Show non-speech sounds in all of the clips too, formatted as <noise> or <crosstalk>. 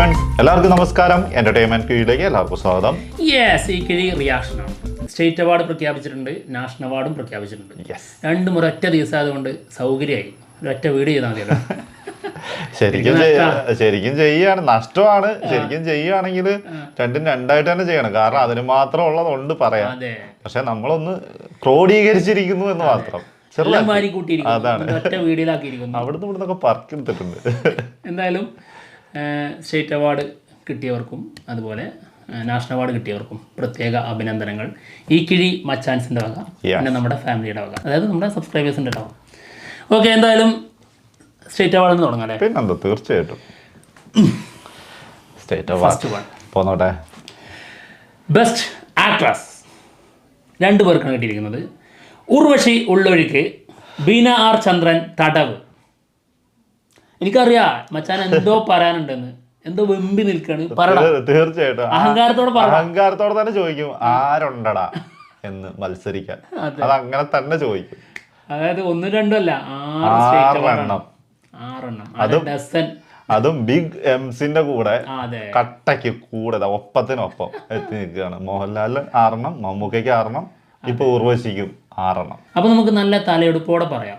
Friends എല്ലാവർക്കും നമസ്കാരം. Entertainment കീഴിലേക്ക് എല്ലാവർക്കും സ്വാഗതം. യെസ് ഈ കിഴി റിയാക്ഷനാണ്. സ്റ്റേറ്റ് അവാർഡ് പ്രഖ്യാപിച്ചിട്ടുണ്ട്. നാഷണൽ അവാർഡും പ്രഖ്യാപിച്ചിട്ടുണ്ട്. രണ്ടും ഒരൊറ്റ ദിവസം ആയതുകൊണ്ട് സൗകര്യമായി. ഒരൊറ്റ വീട് ചെയ്താൽ മതിയല്ലോ. <laughs> ശരിക്കും ശരിക്കും ചെയ്യാണ് നഷ്ടമാണ്. ശരിക്കും ചെയ്യുകയാണെങ്കിൽ രണ്ടും രണ്ടായിട്ട് തന്നെ ചെയ്യണം. കാരണം അതിന് മാത്രം ഉള്ളതുണ്ട് പറയാം. പക്ഷെ നമ്മളൊന്ന് ക്രോഡീകരിച്ചിരിക്കുന്നു എന്ന് മാത്രം. വീഡിയോയിലാക്കിയിരിക്കുന്നു. അവിടുന്ന് ഇവിടുന്നൊക്കെ പറക്കെടുത്തിട്ടുണ്ട് എന്തായാലും സ്റ്റേറ്റ് അവാർഡ് കിട്ടിയവർക്കും അതുപോലെ നാഷണൽ അവാർഡ് കിട്ടിയവർക്കും പ്രത്യേക അഭിനന്ദനങ്ങൾ. ഈ കിഴി മച്ചാൻസിന്റെ വക പിന്നെ നമ്മുടെ ഫാമിലിയുടെ വക. അതായത് നമ്മുടെ സബ്സ്ക്രൈബേഴ്സിന്റെ വക. ഓക്കെ എന്തായാലും സ്റ്റേറ്റ് അവാർഡ് എന്ന് തുടങ്ങാം അല്ലേ? പിന്നെന്താ തീർച്ചയായിട്ടും. State award. പോന്നോട്ടെ. ബെസ്റ്റ് ആക്ട്രസ് രണ്ടു പേർക്കാണ് കിട്ടിയിരിക്കുന്നത്. ഉർവശി ഉള്ളൊഴുക്ക് ബീന ആർ ചന്ദ്രൻ തടവ്. എനിക്കറിയാം മച്ചാൻ എന്തോ പറയാനുണ്ടെന്ന്. എന്തോ വെമ്പി നിൽക്കാണ്. തീർച്ചയായിട്ടും. അഹങ്കാരത്തോടെ അഹങ്കാരത്തോടെ തന്നെ ചോദിക്കും ആരുണ്ടടാ എന്ന് മത്സരിക്കാൻ? അത്. അങ്ങനെ തന്നെ ചോദിക്കും. അതായത് ഒന്നും രണ്ടും അല്ല ആറെണ്ണം. ആറെണ്ണം അത് ഡസൻ അതും ബിഗ് എംസിന്റെ കൂടെ കട്ടയ്ക്ക് കൂടെ ഒപ്പത്തിനൊപ്പം എത്തി നിൽക്കുകയാണ്. മോഹൻലാലിന് ആറെണ്ണം മമ്മൂക്കയ്ക്ക് ആറെണ്ണം ഇപ്പൊ ഉർവശിക്കും ആറെണ്ണം. അപ്പൊ നമുക്ക് നല്ല തലയെടുപ്പോടെ പറയാം.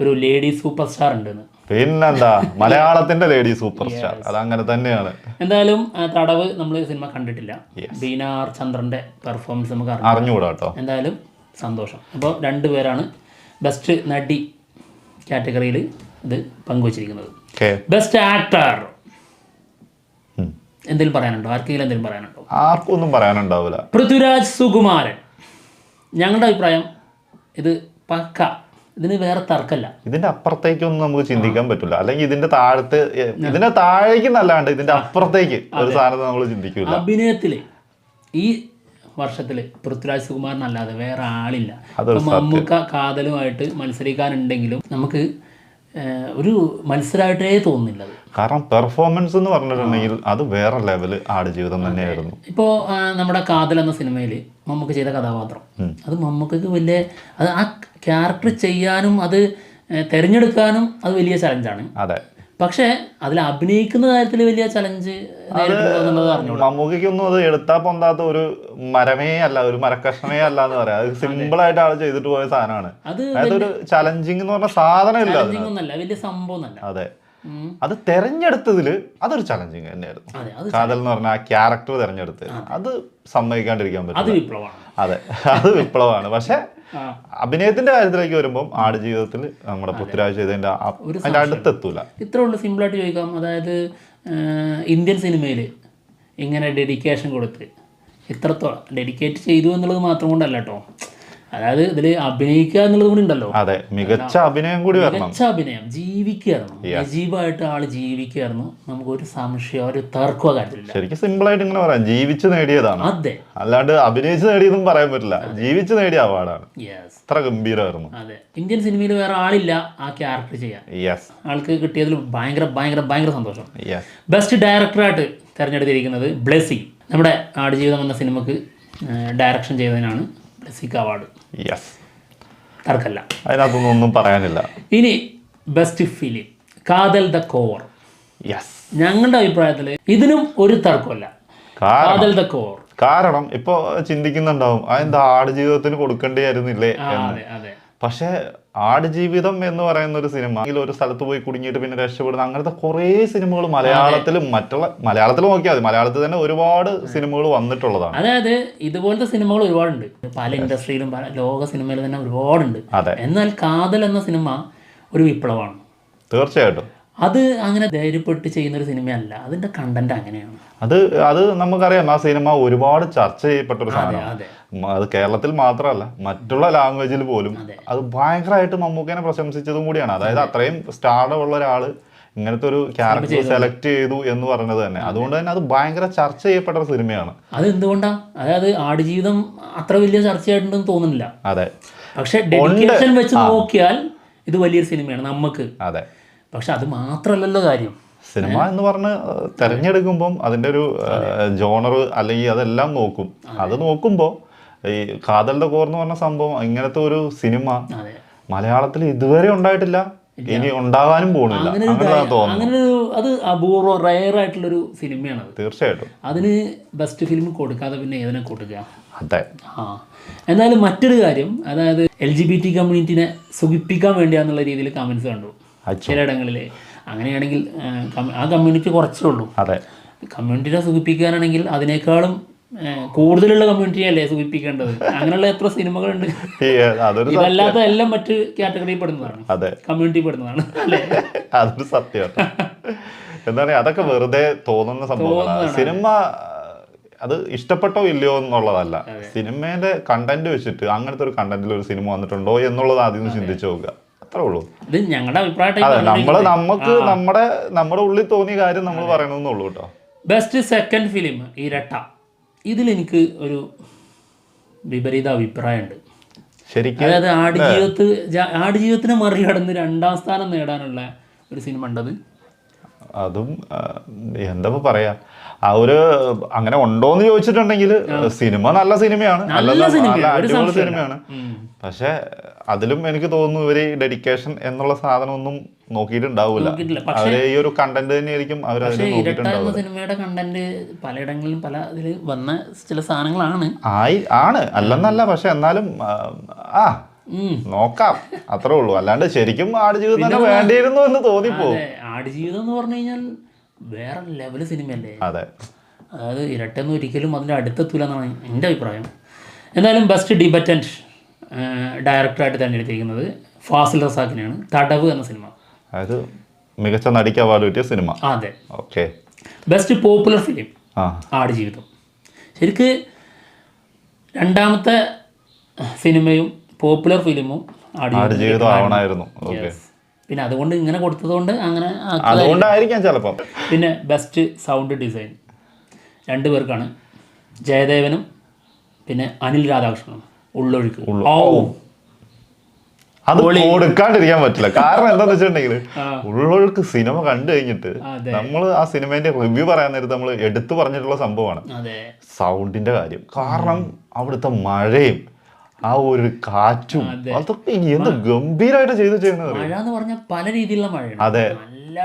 ഒരു ലേഡി സൂപ്പർ സ്റ്റാർ ഉണ്ടെന്ന്. പിന്നെന്താ? <laughs> മലയാളത്തിന്റെ ലേഡി സൂപ്പർ സ്റ്റാർ അത് അങ്ങനെ തന്നെയാണ്. എന്തായാലും തടവ് നമ്മൾ സിനിമ കണ്ടിട്ടില്ല. ബീനാർ ചന്ദ്രന്റെ പെർഫോമൻസ് നമുക്ക് അറിഞ്ഞുകൂടാ. കേട്ടോ. എന്തായാലും സന്തോഷം. അപ്പോൾ രണ്ട് പേരാണ് ബെസ്റ്റ് നടി കാറ്റഗറിയിൽ ഇത് പങ്കുവച്ചിരിക്കുന്നത്. ബെസ്റ്റ് ആക്ടർ എന്തെങ്കിലും പറയാനുണ്ടോ? ആർക്കെങ്കിലും എന്തെങ്കിലും പറയാനുണ്ടോ? ആർക്കും ഒന്നും പറയാനുണ്ടാവില്ല. പൃഥ്വിരാജ് സുകുമാരൻ. ഞങ്ങളുടെ അഭിപ്രായം ഇത് പക്ക. ഇതിന് വേറെ തർക്കമല്ല ഇതിന്റെ അപ്പുറത്തേക്കൊന്നും നമുക്ക് ചിന്തിക്കാൻ പറ്റില്ല. അല്ലെങ്കിൽ ഇതിന്റെ താഴത്ത് ഇതിന്റെ താഴേക്ക് നല്ലാണ്ട് ഇതിന്റെ അപ്പുറത്തേക്ക് ഒരു സാധനം നമ്മൾ ചിന്തിക്കൂല. അഭിനയത്തിൽ ഈ വർഷത്തിൽ പൃഥ്വിരാജ് സുകുമാറിനല്ലാതെ വേറെ ആളില്ല. മമ്മൂക്ക കാതലുമായിട്ട് മത്സരിക്കാനുണ്ടെങ്കിലും നമുക്ക് ഒരു മത്സരമായിട്ടേ തോന്നുന്നില്ല കാരണം പെർഫോമൻസ് എന്ന് പറഞ്ഞിട്ടുണ്ടെങ്കിൽ അത് വേറെ ലെവൽ ആടുജീവിതം തന്നെയായിരുന്നു. ഇപ്പോൾ നമ്മുടെ കാതൽ എന്ന സിനിമയിൽ മമ്മൂക്ക് ചെയ്ത കഥാപാത്രം. അത് മമ്മൂക്കക്ക് വലിയ അത് ആ ക്യാരക്ടർ ചെയ്യാനും അത് തിരഞ്ഞെടുക്കാനും അത് വലിയ ചലഞ്ചാണ് അതെ. പക്ഷേ അതിൽ അഭിനയിക്കുന്ന കാര്യത്തിൽ വലിയ ചലഞ്ച് മമ്മൂക്കൊന്നും അത് എടുത്താ പൊന്താത്ത ഒരു മരമേ അല്ല ഒരു മരക്കഷ്ണമേ അല്ല എന്ന് പറയാം. അത് സിമ്പിൾ ആയിട്ട് ആൾ ചെയ്തിട്ട് പോയ സാധനമാണ്. അത് അതായത് ഒരു ചലഞ്ചിങ് എന്ന് പറഞ്ഞ സാധനം ഇല്ല വലിയ സംഭവം അതെ. അത് തെരഞ്ഞെടുത്തതിൽ അതൊരു ചലഞ്ചിങ് തന്നെയായിരുന്നു. കാതൽ എന്ന് പറഞ്ഞ ആ ക്യാരക്ടർ തെരഞ്ഞെടുത്ത്. അത് സമ്മതിക്കാണ്ടിരിക്കാൻ പറ്റും അതെ അത് വിപ്ലവമാണ്. പക്ഷെ അഭിനയത്തിന്റെ കാര്യത്തിലേക്ക് വരുമ്പോൾ ആടുജീവിതത്തിൽ നമ്മുടെ പൃഥ്വിരാജ് ചെയ്തതിന്റെ അതിന്റെ അടുത്തെത്തൂല. ഇത്രേ ഉള്ളൂ സിമ്പിളായിട്ട് ചോദിക്കാം. അതായത് ഇന്ത്യൻ സിനിമയിൽ ഇങ്ങനെ ഡെഡിക്കേഷൻ കൊടുത്ത് ഇത്രത്തോളം ഡെഡിക്കേറ്റ് ചെയ്തു എന്നുള്ളത് മാത്രം കൊണ്ടല്ല കേട്ടോ. അതായത് ഇതിൽ അഭിനയിക്കുക എന്നുള്ളത് കൂടി ഉണ്ടല്ലോ. അതെ മികച്ച അഭിനയം കൂടി മികച്ച അഭിനയം ജീവിക്കുകയായിരുന്നു നജീബായിട്ട് ആൾ ജീവിക്കുകയായിരുന്നു. നമുക്കൊരു സംശയം ഒരു തർക്കമോ കാര്യത്തിലില്ല. ശരിക്കും സിമ്പിൾ ആയിട്ട് ഇങ്ങനെ പറയാം. ജീവിച്ചു നേടിയതാണ്. അതെ. അല്ലാണ്ട് അഭിനയിച്ച് നേടിയതും പറയാൻ പറ്റില്ല. ജീവിച്ചു നേടിയ അവാർഡാണ്. അത്ര ഗംഭീരമായിരുന്നു. അതെ. ഇന്ത്യൻ സിനിമയിൽ വേറെ ആളില്ല ആ ക്യാരക്ടർ ചെയ്യാൻ. യെസ് ആൾക്ക് കിട്ടിയതിൽ ഭയങ്കര ഭയങ്കര ഭയങ്കര സന്തോഷം. ബെസ്റ്റ് ഡയറക്ടറായിട്ട് തിരഞ്ഞെടുത്തിരിക്കുന്നത് ബ്ലെസ്സി. നമ്മുടെ ആടുജീവിതം എന്ന സിനിമക്ക് ഡയറക്ഷൻ ചെയ്തതിനാണ് ബ്ലെസ്സിക്ക് അവാർഡ് യെസ് അതിനകത്തൊന്നും ഒന്നും പറയാനില്ല. ഇനി best film Kaathal the core. Yes ഞങ്ങളുടെ അഭിപ്രായത്തിൽ ഇതിനും ഒരു തർക്കമല്ല കാതൽ ദ കോർ. കാരണം ഇപ്പൊ ചിന്തിക്കുന്നുണ്ടാവും അതെന്താ ആടുജീവിതത്തിന് കൊടുക്കേണ്ടിയായിരുന്നില്ലേ പക്ഷേ അതെ അതെ. പക്ഷെ ആടുജീവിതം എന്ന് പറയുന്ന ഒരു സിനിമ. അല്ലെങ്കിൽ ഒരു സ്ഥലത്ത് പോയി കുടുങ്ങിയിട്ട് പിന്നെ രക്ഷപ്പെടുന്ന അങ്ങനത്തെ കുറേ സിനിമകൾ മലയാളത്തിലും മറ്റുള്ള മലയാളത്തിൽ നോക്കിയാൽ മതി. മലയാളത്തിൽ തന്നെ ഒരുപാട് സിനിമകൾ വന്നിട്ടുള്ളതാണ്. അതായത് ഇതുപോലത്തെ സിനിമകൾ ഒരുപാടുണ്ട്. പല ഇൻഡസ്ട്രിയിലും പല ലോക സിനിമയിലും തന്നെ ഒരുപാടുണ്ട്. അതെ. എന്നാൽ കാതൽ എന്ന സിനിമ ഒരു വിപ്ലവമാണ്. തീർച്ചയായിട്ടും. അത് അങ്ങനെ ധൈര്യപ്പെട്ട് ചെയ്യുന്ന ഒരു സിനിമയല്ല. അതിന്റെ കണ്ടന്റ് അങ്ങനെയാണ്. അത് അത് നമുക്കറിയാം. ആ സിനിമ ഒരുപാട് ചർച്ച ചെയ്യപ്പെട്ട ഒരു സാധനമാണ്. അത്. കേരളത്തിൽ മാത്രമല്ല മറ്റുള്ള ലാംഗ്വേജിൽ പോലും അതെ. ഭയങ്കരമായിട്ട് മമ്മൂക്കനെ പ്രശംസിച്ചതും കൂടിയാണ്. അതായത് അത്രയും സ്റ്റാർഡുള്ള ഉള്ള ഒരാൾ ഇങ്ങനത്തെ ഒരു ക്യാരക്ടർ സെലക്ട് ചെയ്തു. എന്ന് പറഞ്ഞത് തന്നെ. അതുകൊണ്ട് തന്നെ അത് ഭയങ്കര ചർച്ച ചെയ്യപ്പെട്ട ഒരു സിനിമയാണ്. അത് എന്തുകൊണ്ടാ അതായത് ആടുജീവിതം അത്ര വലിയ ചർച്ചയായിട്ടുണ്ടെന്ന് തോന്നുന്നില്ല. അതെ. പക്ഷെ ഡെഡിക്കേഷൻ വെച്ച് നോക്കിയാൽ ഇത് വലിയൊരു സിനിമയാണ് നമുക്ക് അതെ. പക്ഷെ അത് മാത്രമല്ലല്ലോ കാര്യം. സിനിമ എന്ന് പറഞ്ഞ് തെരഞ്ഞെടുക്കുമ്പം അതിന്റെ ഒരു ജോണർ അല്ലെങ്കിൽ അതെല്ലാം നോക്കും. അത്. നോക്കുമ്പോൾ ഈ കാതലിന്റെ കോർ എന്ന് പറഞ്ഞ സംഭവം ഇങ്ങനത്തെ ഒരു സിനിമ മലയാളത്തിൽ ഇതുവരെ ഉണ്ടായിട്ടില്ല. ഇനി ഉണ്ടാകാനും പോകുന്നില്ല അങ്ങനെ ഒരു അത് അപൂർവം റയർ ആയിട്ടുള്ളൊരു സിനിമയാണ് തീർച്ചയായിട്ടും. അതിന് ബെസ്റ്റ് ഫിലിം കൊടുക്കാതെ പിന്നെ ഏതിനെ കൊടുക്കുക അതെ. ആ. എന്നാലും മറ്റൊരു കാര്യം അതായത് എൽ ജി ബി ടി കമ്മ്യൂണിറ്റിനെ സുഖിപ്പിക്കാൻ വേണ്ടിയാന്നുള്ള രീതിയിൽ കമൻസ് കണ്ടു. ചിലയിടങ്ങളിൽ അങ്ങനെയാണെങ്കിൽ ആ, കമ്മ്യൂണിറ്റി കുറച്ചേ ഉള്ളൂ. അതെ. കമ്മ്യൂണിറ്റിനെ സുഖിപ്പിക്കാനാണെങ്കിൽ അതിനേക്കാളും കൂടുതലുള്ള കമ്മ്യൂണിറ്റിയല്ലേ സൂചിപ്പിക്കേണ്ടത്? അങ്ങനെയുള്ള എത്ര സിനിമകളുണ്ട്? ഇതല്ലാത്ത എല്ലാം മറ്റ് കാറ്റഗറിയിൽ പെടുന്നതാണ് അതെ. കമ്മ്യൂണിറ്റി പെടുന്നതാണ് അല്ലേ? <laughs> അതൊരു സത്യം. എന്താ അതൊക്കെ വെറുതെ തോന്നുന്ന സംഭവമാണ് സിനിമ അത് ഇഷ്ടപ്പെട്ടോ ഇല്ലയോ എന്നുള്ളതല്ല. സിനിമയുടെ കണ്ടന്റ് വെച്ചിട്ട് അങ്ങനത്തെ ഒരു കണ്ടന്റിൽ ഒരു സിനിമ വന്നിട്ടുണ്ടോ എന്നുള്ളത് ആദ്യം ചിന്തിച്ചു നോക്കുക. അത്രേ ഉള്ളൂ. ഇത് ഞങ്ങളുടെ അഭിപ്രായമായിട്ട് നമ്മൾ നമുക്ക് നമ്മുടെ നമ്മുടെ ഉള്ളിൽ തോന്നിയ കാര്യം നമ്മൾ പറയണമെന്നുള്ളൂ കേട്ടോ. ബെസ്റ്റ് സെക്കൻഡ് ഫിലിം ഇരട്ട. ഇതിലെനിക്ക് ഒരു വിപരീത അഭിപ്രായമുണ്ട്. ശരിക്കും അതായത് ആടുജീവിതത്ത് ആടുജീവിതത്തിനെ മറികടന്ന് രണ്ടാം സ്ഥാനം നേടാനുള്ള ഒരു സിനിമ ഉണ്ടത് അതും എന്താ പറയാ? ആ ഒരു അങ്ങനെ ഉണ്ടോന്ന് ചോദിച്ചിട്ടുണ്ടെങ്കിൽ സിനിമ നല്ല സിനിമയാണ്. നല്ല സിനിമയാണ് പക്ഷെ അതിലും എനിക്ക് തോന്നുന്നു ഇവർ ഡെഡിക്കേഷൻ എന്നുള്ള സാധനം ഒന്നും നോക്കിയിട്ടുണ്ടാവില്ല. അവർ ഈ ഒരു കണ്ടന്റ് തന്നെയായിരിക്കും അവർ സിനിമയുടെ കണ്ടന്റ് പലയിടങ്ങളിലും പല ഇതിൽ വന്ന ചില സാധനങ്ങളാണ്. ആയി ആണ്. അല്ലെന്നല്ല പക്ഷെ എന്നാലും ആ, നോക്കാം. അത്രേ ഉള്ളൂ. അല്ലാണ്ട് ശരിക്കും ആടുജീവിതം തന്നെ വേണ്ടിയിരുന്നു എന്ന് തോന്നിപ്പോ ആടുജീവിതം എന്ന് പറഞ്ഞു കഴിഞ്ഞാൽ വേറെ ലെവൽ സിനിമയല്ലേ? അതെ. അതായത് ഇരട്ടെന്ന് ഒരിക്കലും അതിന്റെ അടുത്തെത്തൂലെന്നാണ് എന്റെ അഭിപ്രായം. എന്തായാലും ബെസ്റ്റ് ഡിബറ്റന്റ് ഡയറക്ടറായിട്ട് തിരഞ്ഞെടുത്തിരിക്കുന്നത് ഫാസിൽ റസാഖിനെയാണ്. തടവ് എന്ന സിനിമ. അതായത് മികച്ച നടിക്ക് അവാർഡ് കിട്ടിയ സിനിമ. അതെ. Okay. Best popular film Aadu Jeevitham. ശരിക്ക് രണ്ടാമത്തെ സിനിമയും പോപ്പുലർ ഫിലിമും ആടുജീവിതം ആവണമായിരുന്നു. പിന്നെ അതുകൊണ്ട് ഇങ്ങനെ കൊടുത്തതുകൊണ്ട് അങ്ങനെ. അതുകൊണ്ടായിരിക്കാം ചിലപ്പം. പിന്നെ ബെസ്റ്റ് സൗണ്ട് ഡിസൈൻ രണ്ടു പേർക്കാണ് ജയദേവനും പിന്നെ അനിൽ രാധാകൃഷ്ണനും. ഉള്ളൊഴുക്ക്. ആവും അത് കൊടുക്കാണ്ടിരിക്കാൻ പറ്റില്ല. കാരണം എന്താന്ന് വെച്ചിട്ടുണ്ടെങ്കിൽ ഉള്ളൊഴുക്ക് സിനിമ കണ്ടു കഴിഞ്ഞിട്ട്. നമ്മൾ ആ സിനിമേന്റെ റിവ്യൂ പറയാൻ നേരത്ത് നമ്മൾ എടുത്തു പറഞ്ഞിട്ടുള്ള സംഭവമാണ്. സൗണ്ടിന്റെ കാര്യം. കാരണം അവിടുത്തെ മഴയും ആ ഒരു കാറ്റും അതൊക്കെ എന്ത് ഗംഭീരമായിട്ട് ചെയ്തു ചെയ്യുന്നത് മഴ എന്ന് പറഞ്ഞാൽ പല രീതിയിലുള്ള മഴ അതെ. നല്ല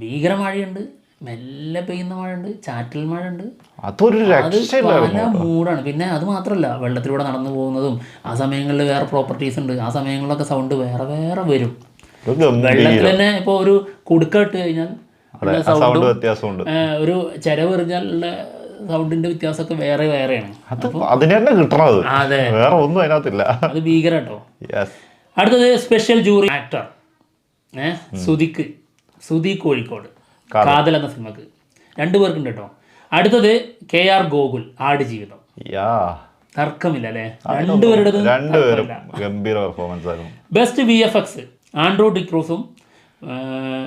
ഭീകര മഴയുണ്ട് മെല്ലെ പെയ്യുന്ന മഴയുണ്ട് ചാറ്റൽ മഴയുണ്ട്. അതൊരു അത് രക്ഷയില്ലായിരുന്നു പല മൂടാണ് പിന്നെ അത് മാത്രമല്ല വെള്ളത്തിലൂടെ നടന്നു പോകുന്നതും ആ സമയങ്ങളിൽ വേറെ പ്രോപ്പർട്ടീസ് ഉണ്ട്. ആ സമയങ്ങളിലൊക്കെ സൗണ്ട് വേറെ വേറെ വരും. വെള്ളത്തിൽ തന്നെ ഇപ്പോൾ ഒരു കുടുക്ക ഇട്ട് കഴിഞ്ഞാൽ സൗണ്ട് വ്യത്യാസമുണ്ട്. ഒരു ചെരവെറിഞ്ഞാൽ എറിഞ്ഞാലുള്ള സൗണ്ടിന്റെ വ്യത്യാസമൊക്കെ വേറെ വേറെയാണ്. അത് അതിന് തന്നെ കിട്ടണത് അതെ. വേറെ ഒന്നും അതിനകത്തില്ല. അത് ഭീകരട്ടോ അടുത്തത് സ്പെഷ്യൽ ജൂറി ആക്ടർ ഏഹ് സുധിക്ക്. സുധി കോഴിക്കോട്. കാതൽ. എന്ന സിനിമക്ക്. രണ്ടു പേർക്കുണ്ട് കേട്ടോ. അടുത്തത് കെ ആർ ഗോകുൽ ആടുജീവിതം. തർക്കമില്ല അല്ലേ? രണ്ടുപേരുടെ രണ്ടുപേരും ഗംഭീര പെർഫോമൻസ് ആയിരുന്നു best V F X Andrew ഡിക്രൂസും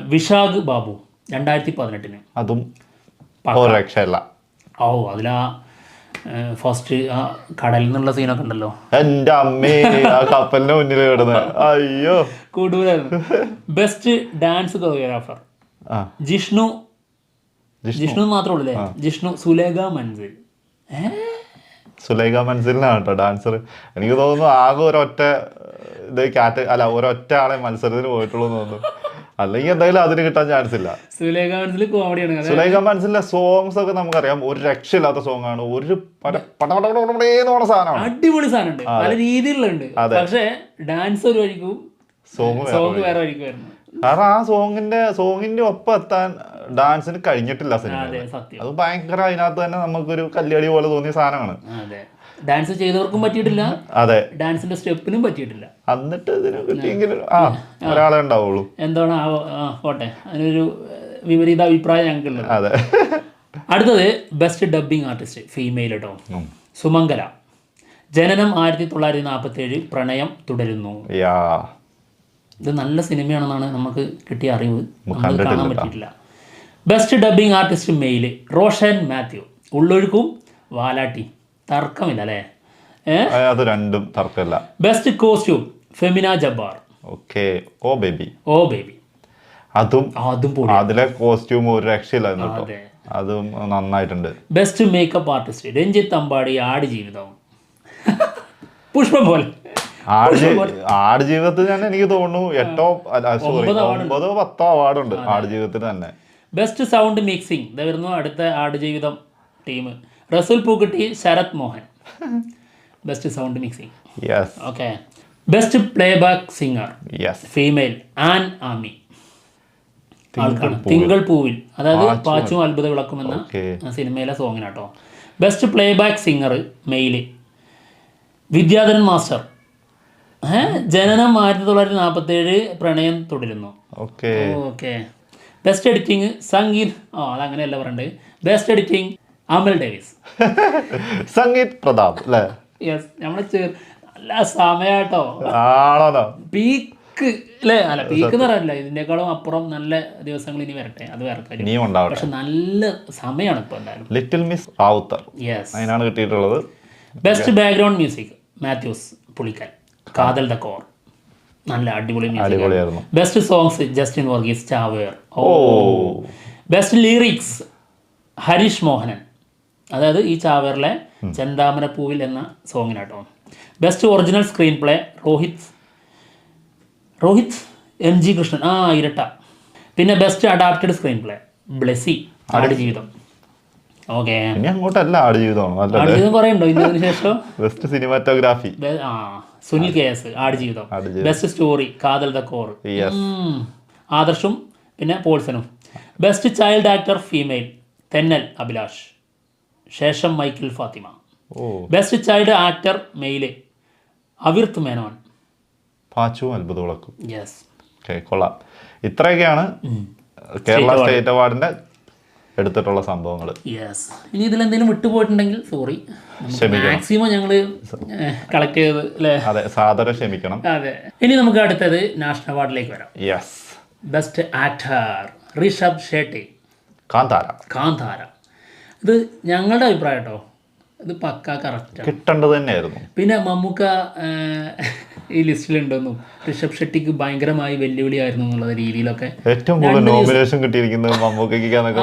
Vishakh Babu രണ്ടായിരത്തി പതിനെട്ടിന് അതും രക്ഷയില്ല. ഓ അതിലാ ഫസ്റ്റ് ആ കടലിൽ നിന്നുള്ള സീനൊക്കെ ഉണ്ടല്ലോ. എന്റെ അമ്മേ ആ കപ്പലിന്റെ മുന്നിൽ കിടന്ന്. അയ്യോ. കൂടുതലായിരുന്നു best dance choreographer Jishnu. Jishnu. മാത്രമേ ഉള്ളൂ അല്ലേ ജിഷ്ണു സുലേഖ മൻസിൽ. സുലേഖ മൻസിലിനാണ് കേട്ടോ ഡാൻസർ. എനിക്ക് തോന്നുന്നു ആകെ ഒരൊറ്റ ഇത് കാറ്റ് അല്ല ഒരൊറ്റ ആളെ മത്സരത്തിന് പോയിട്ടുള്ളൂ എന്ന് തോന്നുന്നു. അല്ലെങ്കിൽ എന്തായാലും അതിന് കിട്ടാൻ ചാൻസ് ഇല്ല. സുലേഖ കോമഡിയാണ് സുലൈഖ മൻസിലെ സോങ്സ് ഒക്കെ നമുക്കറിയാം. ഒരു രക്ഷയില്ലാത്ത സോങ് ആണ്. ഒരു പറഞ്ഞ സാധനമാണ്. അടിപൊളി സാധനമുണ്ട്. പല രീതിയിലുണ്ട്. പക്ഷേ ഡാൻസ് ഒരു വഴിക്കും സോങ് വേറെ വഴിക്കുമായിരുന്നു കാരണം ആ സോങ്ങിന്റെ സോങ്ങിന്റെ ഒപ്പം എത്താൻ ഡാൻസിന് കഴിഞ്ഞിട്ടില്ല സിനിമ അതെ ഭയങ്കര അതിനകത്ത് തന്നെ നമുക്കൊരു കല്യാടി പോലെ തോന്നിയ സാധനമാണ്. ഡാൻസ് ചെയ്തവർക്കും പറ്റിയിട്ടില്ല. അതെ. ഡാൻസിന്റെ സ്റ്റെപ്പിനും പറ്റിയിട്ടില്ല. എന്നിട്ട് ഇതിനെ ആ ഒരാളെ ഉണ്ടാവുള്ളൂ. എന്താണ് പോട്ടെ. അതിനൊരു വിപരീത അഭിപ്രായം ഞങ്ങൾക്കുള്ളത് അതെ. അടുത്തത് ബെസ്റ്റ് ഡബ്ബിംഗ് ആർട്ടിസ്റ്റ് ഫീമെയിൽ കേട്ടോ. സുമംഗല. ജനനം ആയിരത്തി തൊള്ളായിരത്തി നാൽപ്പത്തി ഏഴ് പ്രണയം തുടരുന്നു. യാ. ഇത് നല്ല സിനിമയാണെന്നാണ് നമുക്ക് കിട്ടിയ അറിവ്. നമുക്ക് കാണാൻ. പറ്റിയിട്ടില്ല. Best dubbing artist male Roshan Mathew ഉള്ളൊഴുക്കും Valatty തർക്കമില്ല അല്ലേ? അത് രണ്ടും തർക്കമില്ല. Best costume Femina Jabbar. Okay O baby. O baby. അതും അതും അതിലെ കോസ്റ്റ്യൂം ഒരു രക്ഷയില്ലായിരുന്നു കേട്ടോ. അതെ. അതും നന്നായിട്ടുണ്ട്. Best makeup artist Ranjith Ambadi Aadu Jeevitham. <laughs> പുഷ്പം പോലെ. ആടുജീവിതത്തിൽ തന്നെ എനിക്ക് തോന്നുന്നു എട്ടോ സോറി ഒമ്പതോ പത്തോ അവാർഡുണ്ട് ആട് ജീവിതത്തിൽ തന്നെ. ബെസ്റ്റ് സൗണ്ട് മിക്സിംഗ് വരുന്നു അടുത്ത Aadujeevitham team Rasul Pookutty Sarath Mohan. Best sound mixing okay best play back singer female Ann Ami തിങ്കൾ പൂവിൽ അതായത് പാച്ചും അത്ഭുത വിളക്കുമെന്ന സിനിമയിലെ സോങ്ങിനാട്ടോ best play back singer male. Vidyadharan master. Jananam ആയിരത്തി തൊള്ളായിരത്തി നാൽപ്പത്തി ഏഴ് Pranayam Thudarunnu. Okay. Okay. Best editing Sangeeth ആ അതങ്ങനെയല്ല പറയണ്ട്. Best editing Amal Davis. <laughs> Sangeeth Prathap അല്ലേ? യെസ് നമ്മളെ ചേർ നല്ല സമയാട്ടോ. ആണോ പീക്ക് അല്ലേ? അല്ല പീക്ക് എന്ന് പറയാനില്ല. ഇതിനേക്കാളും അപ്പുറം നല്ല ദിവസങ്ങൾ ഇനി വരട്ടെ. അത് വേറെ കാര്യം. പക്ഷെ നല്ല സമയമാണ് ഇപ്പൊ എന്തായാലും. ലിറ്റിൽ മിസ് റാവുത്തർ യെസ് അതിനാണ് കിട്ടിയിട്ടുള്ളത്. Best background music Mathews Pulickal Kaathal the core നല്ല അടിപൊളി music best songs Justin Varghese Chaaver ഓ. ബെസ്റ്റ് ലിറിക്സ് ഹരീഷ് മോഹനൻ അതായത് ഈ ചാവേറിലെ ചെന്താമരപ്പൂവിൽ എന്ന സോങ്ങിനാട്ടോ best original screen play Rohith Rohith M G Krishnan ആ ഇരട്ട. പിന്നെ best adapted screen play Blessy Aadujeevitham okay. ഇനി അങ്ങോട്ടല്ല ആടുജീവിതമാണ് അല്ല ആടുജീവിതം കുറേ ഉണ്ടോ? ഇതിന് ശേഷം? <laughs> ബെസ്റ്റ് സിനിമാറ്റോഗ്രാഫി ആ Sunil K S Aadujeevitham. Best story Kaathal the core. ആദർശും പിന്നെ പോൾസനും best child actor female Thennal Abhilash. Shesham Michael Fathima. Best child actor male. Avirth Menon. പാച്ചുവും അത്ഭുത യെസ് കൊള്ളാം. ഇത്രയൊക്കെയാണ് കേരള സ്റ്റേറ്റ് അവാർഡിന്റെ എടുത്തിട്ടുള്ള സംഭവങ്ങൾ യെസ് ഇനി എന്തെങ്കിലും വിട്ടുപോയിട്ടുണ്ടെങ്കിൽ സോറി മാക്സിമം ഞങ്ങൾ കളക്ട് ചെയ്ത് അല്ലേ അതെ സാധാരണ ക്ഷമിക്കണം. അതെ. ഇനി നമുക്ക് അടുത്തത് നാഷണൽ അവാർഡിലേക്ക് വരാം. Yes best actor Rishab Shetty Kantara. Kantara. ഇത് ഞങ്ങളുടെ അഭിപ്രായം കേട്ടോ ഇത് പക്ക കറക്റ്റ് കിട്ടേണ്ടത് തന്നെയായിരുന്നു. പിന്നെ മമ്മൂക്ക ഈ ലിസ്റ്റിലുണ്ടെന്നും ഋഷഭ് ഷെട്ടിക്ക് ഭയങ്കരമായി വെല്ലുവിളി ആയിരുന്നു എന്നുള്ള രീതിയിലൊക്കെ ഏറ്റവും കൂടുതൽ നോമിനേഷൻ കിട്ടിയിരിക്കുന്നത് മമ്മൂക്കയ്ക്ക് അത്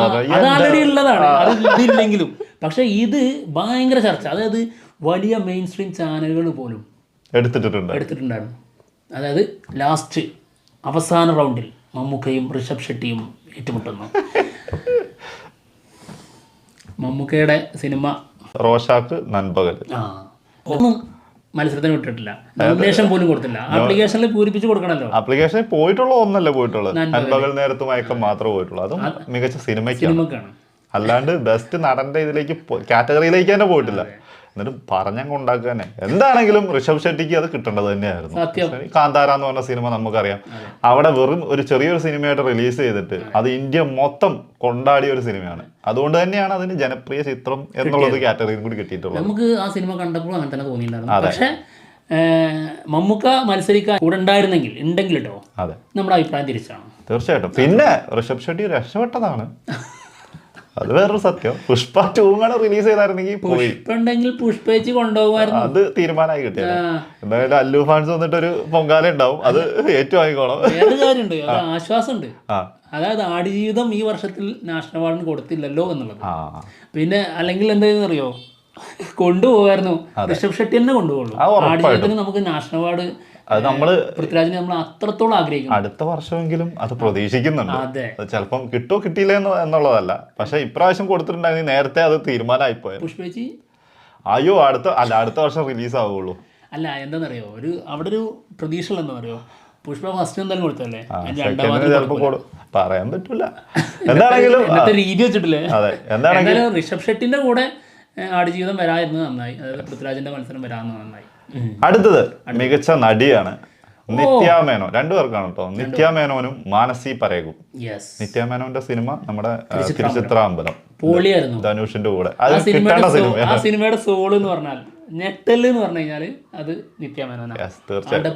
ആൾറെഡി ഉള്ളതാണ്. അത് ഇതില്ലെങ്കിലും പക്ഷെ ഇത് ഭയങ്കര ചർച്ച. അതായത് വലിയ മെയിൻ സ്ട്രീം ചാനലുകൾ പോലും എടുത്തിട്ടുണ്ട് എടുത്തിട്ടുണ്ടായിരുന്നു. അതായത് ലാസ്റ്റ് അവസാന റൗണ്ടിൽ മമ്മൂക്കയും ഋഷഭ് ഷെട്ടിയും ഏറ്റുമുട്ടുന്നു. <laughs> മമ്മൂക്കയുടെ സിനിമ റോഷാക്ക് നൻപകൽ. ഒന്നും മത്സരത്തിന് വിട്ടിട്ടില്ല. നോമിനേഷൻ പോലും കൊടുത്തില്ല. ആപ്ലിക്കേഷനിൽ പൂരിപ്പിച്ച് കൊടുക്കണല്ലോ. ആപ്ലിക്കേഷനിൽ പോയിട്ടുള്ള ഒന്നല്ല പോയിട്ടുള്ളത്. നൻപകൽ. നേരത്ത് മയക്കം മാത്രമേ പോയിട്ടുള്ളൂ. അതും മികച്ച സിനിമയ്ക്കാണ്. അല്ലാണ്ട് ബെസ്റ്റ് നടന്റെ ഇതിലേക്ക് കാറ്റഗറിയിലേക്ക് തന്നെ പോയിട്ടില്ല. എന്നിട്ട് പറഞ്ഞങ്ങ് ഉണ്ടാക്കുക തന്നെ. എന്താണെങ്കിലും ഋഷഭ് ഷെട്ടിക്ക് അത് കിട്ടേണ്ടത് തന്നെയായിരുന്നു. കാന്താര എന്ന് പറഞ്ഞ സിനിമ നമുക്കറിയാം. അവിടെ വെറും ഒരു ചെറിയൊരു സിനിമയായിട്ട് റിലീസ് ചെയ്തിട്ട് അത്. ഇന്ത്യ മൊത്തം കൊണ്ടാടിയ ഒരു സിനിമയാണ്. അതുകൊണ്ട് തന്നെയാണ് അതിന് ജനപ്രിയ ചിത്രം എന്നുള്ളത് കാറ്റഗറിയിൽ കൂടി കിട്ടിയിട്ടുള്ളത്. നമുക്ക് ആ സിനിമ കണ്ടപ്പോൾ അങ്ങനെ തന്നെ തോന്നിയിട്ടുണ്ടായിരുന്നു. പക്ഷേ മമ്മൂക്ക മത്സരിക്കാൻ കൂടെ ഉണ്ടായിരുന്നെങ്കിൽ ഉണ്ടെങ്കിൽ കേട്ടോ അതെ. നമ്മുടെ അഭിപ്രായം തിരിച്ചാണ്. തീർച്ചയായിട്ടും. പിന്നെ ഋഷഭ് ഷെട്ടി രക്ഷപ്പെട്ടതാണ്. <laughs> അത് വേറൊരു സത്യം. പുഷ്പ ടൂങ്ങാണ് റിലീസ് ചെയ്തായിരുന്നെങ്കിൽ പോയി. പുഷ്പ ഉണ്ടെങ്കിൽ പുഷ്പേച്ച് കൊണ്ടുപോകുമായിരുന്നു. അത് തീരുമാനമായി കിട്ടിയത്. എന്തായാലും അല്ലു ഫാൻസ് വന്നിട്ട് ഒരു പൊങ്കാല ഉണ്ടാവും. അത് ഏറ്റവും ആയിക്കോളാം. കാര്യമുണ്ട്. ഒരു ആശ്വാസമുണ്ട്. അതായത് ആടുജീവിതം ഈ വർഷത്തിൽ നാഷണൽ അവാർഡിന് കൊടുത്തില്ലല്ലോ എന്നുള്ളത്. പിന്നെ അല്ലെങ്കിൽ എന്തായെന്ന് അറിയോ കൊണ്ടുപോകായിരുന്നു ഋഷഭ് ഷെട്ടി തന്നെ കൊണ്ടുപോകുള്ളൂ. ആടുജീവിതത്തിന് നമുക്ക് നാഷണൽ അവാർഡ് അത് നമ്മൾ പൃഥ്വിരാജിനെ നമ്മൾ അത്രത്തോളം ആഗ്രഹിക്കുന്നു അടുത്ത വർഷമെങ്കിലും അത് പ്രതീക്ഷിക്കുന്നുണ്ട്. ചിലപ്പം കിട്ടോ കിട്ടിയില്ല എന്ന് എന്നുള്ളതല്ല. പക്ഷെ ഇപ്രാവശ്യം കൊടുത്തിട്ടുണ്ടെങ്കിൽ നേരത്തെ അത് തീരുമാനമായി പോയത് പുഷ്പേച്ചി? അയ്യോ അടുത്ത അല്ല അടുത്ത വർഷം റിലീസ് ആവുള്ളൂ അല്ല എന്താണെന്നറിയോ ഒരു അവിടെ ഒരു പ്രതീക്ഷ പറയോ പുഷ്പ ഫസ്റ്റ് എന്തായാലും കൊടുത്തല്ലേ പറയാൻ പറ്റൂല. എന്താണെങ്കിലും രീതി വെച്ചിട്ടില്ലേ? അതെ എന്താണെങ്കിലും ഋഷഭ് ഷെട്ടിന്റെ കൂടെ ആടുജീവിതം വരായിരുന്നു നന്നായി. അതായത് പൃഥ്വിരാജിന്റെ മത്സരം വരാമെന്ന് നന്നായി. അടുത്തത് മികച്ച നടിയാണ് നിത്യ മേനോൻ രണ്ടുപേർക്കാണ് കേട്ടോ നിത്യ മേനോനും മാനസി പരേഖും യെസ് നിത്യ മേനോന്റെ സിനിമ നമ്മുടെ തിരുചിത്രാമ്പലം തിരുച്ചിത്രാമ്പലം ധനുഷിന്റെ കൂടെ. അത് കിട്ടേണ്ട സിനിമ സിനിമയുടെ സോൾ എന്ന് പറഞ്ഞാൽ ഞെട്ടൽ എന്ന് പറഞ്ഞു കഴിഞ്ഞാൽ അത്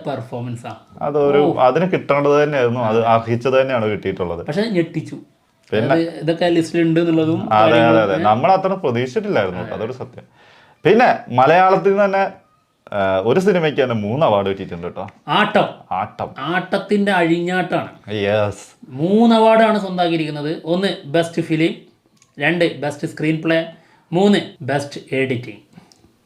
പെർഫോമൻസ് അതൊരു അതിന് കിട്ടേണ്ടത് തന്നെയായിരുന്നു. അത് അർഹിച്ചത് തന്നെയാണ് കിട്ടിയിട്ടുള്ളത്. പക്ഷെ ഞെട്ടിച്ചു. അതായത് ഇതൊക്കെ ലിസ്റ്റിൽ എന്നുള്ളതും അതെ അതെ അതെ. നമ്മൾ അത്ര പ്രതീക്ഷിച്ചിട്ടില്ലായിരുന്നു അതൊരു സത്യം. പിന്നെ മലയാളത്തിൽ തന്നെ ഒരു സിനിമയ്ക്ക് തന്നെ മൂന്ന് അവാർഡ് കിട്ടിയിട്ടുണ്ട് കേട്ടോ. ആട്ടം. ആട്ടം. ആട്ടത്തിന്റെ അഴിഞ്ഞാട്ടാണ്. യെസ് മൂന്ന് അവാർഡാണ് സ്വന്തമാക്കിയിരിക്കുന്നത് ഒന്ന് ബെസ്റ്റ് ഫിലിം രണ്ട് ബെസ്റ്റ് സ്ക്രീൻ പ്ലേ മൂന്ന് ബെസ്റ്റ് എഡിറ്റിംഗ്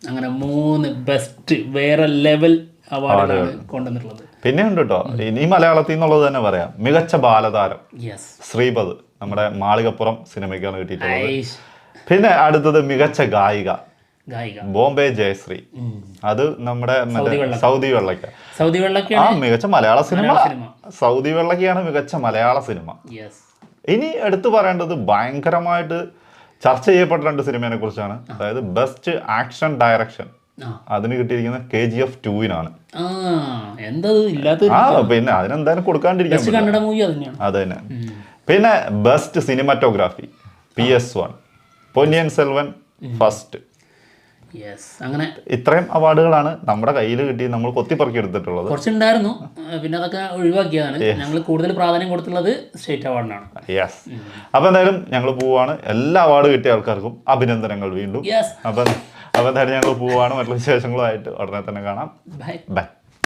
അങ്ങനെ മൂന്ന് ബെസ്റ്റ് വേറെ ലെവൽ അവാർഡുകളാണ് കൊണ്ടുവന്നിട്ടുള്ളത്. പിന്നെ ഉണ്ട് കേട്ടോ. ഇനി മലയാളത്തിൽ നിന്നുള്ളത് തന്നെ പറയാം. മികച്ച ബാലതാരം. ശ്രീപദ് നമ്മുടെ മാളികപ്പുറം സിനിമയ്ക്കാണ് കിട്ടിയിട്ടുള്ളത്. പിന്നെ അടുത്തത് മികച്ച ഗായിക. ഗായിക. ബോംബെ ജയശ്രീ. അത് നമ്മുടെ സൗദി വെള്ളക്ക. സൗദി ആ വെള്ളക്കാണ് മികച്ച മലയാള സിനിമ. സൗദി വെള്ളക്കയാണ് മികച്ച മലയാള സിനിമ. ഇനി എടുത്തു പറയേണ്ടത് ഭയങ്കരമായിട്ട് ചർച്ച ചെയ്യപ്പെട്ട രണ്ട് സിനിമയെ കുറിച്ചാണ്. അതായത് ബെസ്റ്റ് ആക്ഷൻ ഡയറക്ഷൻ ആ. അതിന് കിട്ടിയിരിക്കുന്ന കെ ജി എഫ് ടുവിനാണ് ആ പിന്നെ അതിനെന്തായാലും കൊടുക്കാണ്ടിരിക്കാൻ അത് അത് തന്നെ. പിന്നെ best cinematography P S one Ponniyin Selvan first yes അങ്ങനെ ഇത്രയും അവാർഡുകളാണ് നമ്മുടെ കയ്യിൽ കിട്ടി നമ്മൾ കൊത്തിപ്പറക്കി എടുത്തിട്ടുള്ളത് കുറച്ചുണ്ടായിരുന്നു പിന്നെ അതൊക്കെ ഒഴിവാക്കിയതാണ്. ഞങ്ങൾ കൂടുതൽ പ്രാധാന്യം കൊടുത്തുള്ളത് സ്റ്റേറ്റ് അവാർഡിനാണ്. യെസ് അപ്പൊ എന്തായാലും ഞങ്ങൾ പോവാണ്. എല്ലാ അവാർഡ് കിട്ടിയ ആൾക്കാർക്കും അഭിനന്ദനങ്ങൾ വീണ്ടും. യെസ് അപ്പം അപ്പം എന്തായാലും ഞങ്ങൾ പോവാണ്. മറ്റുള്ള വിശേഷങ്ങളുമായിട്ട് ഉടനെ തന്നെ കാണാം. Bye bye